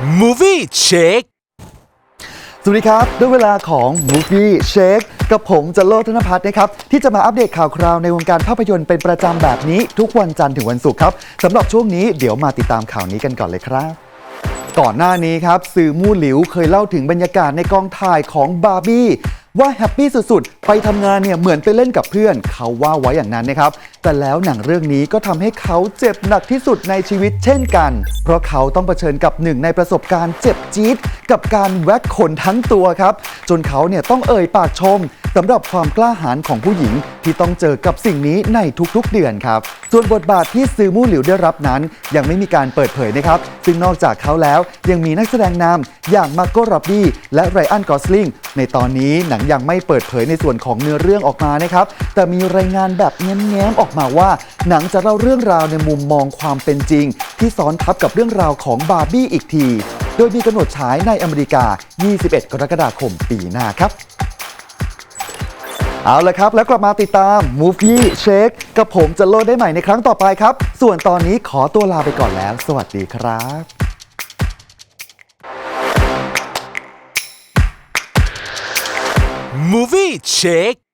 Movie Check สวัสดีครับ ด้วยเวลาของ Movie Shake กับผมจะโลธนพัฒน์นะครับ ที่จะมาอัปเดตข่าวคราวในวงการภาพยนตร์เป็นประจำแบบนี้ทุกวันจันทร์ถึงวันศุกร์ครับสำหรับช่วงนี้เดี๋ยวมาติดตามข่าวนี้กันก่อนเลยครับก่อนหน้านี้ครับ สื่อมู่หลิวเคยเล่าถึงบรรยากาศในกองถ่ายของบาร์บี้ ว่าแฮปปี้สุดๆ ไปทำงานเนี่ยเหมือนไปเล่นกับเพื่อน เขาว่าไว้อย่างนั้นนะครับ แต่แล้วหนังเรื่องนี้ก็ทำให้เขาเจ็บหนักที่สุดในชีวิตเช่นกัน เพราะเขาต้องเผชิญกับหนึ่งในประสบการณ์เจ็บจี๊ดกับการแว็กขนทั้งตัวครับ จนเขาเนี่ยต้องเอ่ยปากชม สำหรับความกล้าหาญของผู้หญิงที่ต้องเจอกับสิ่งนี้ในทุกๆเดือนครับ ส่วนบทบาทที่ซือมู่หลิวได้รับนั้น ยังไม่มีการเปิดเผยนะครับ ซึ่งนอกจากเขาแล้วยังมีนักแสดงนำอย่างมาโกรับบี้และไรอันกอสลิงในตอนนี้หนังยังไม่เปิดเผยในส่วนของเนื้อเรื่องออกมานะครับ แต่มีรายงานแบบแง้มๆออกมาว่า หนังจะเล่าเรื่องราวในมุมมองความเป็นจริง ที่ซ้อนทับกับเรื่องราวของบาร์บี้อีกที โดยมีกำหนดฉายในอเมริกา 21 กรกฎาคมปีหน้าครับ เอาละครับ แล้วกลับมาติดตาม Movie Shake กับผมจะโลดได้ใหม่ในครั้งต่อไปครับ ส่วนตอนนี้ขอตัวลาไปก่อนแล้ว สวัสดีครับ Movie Check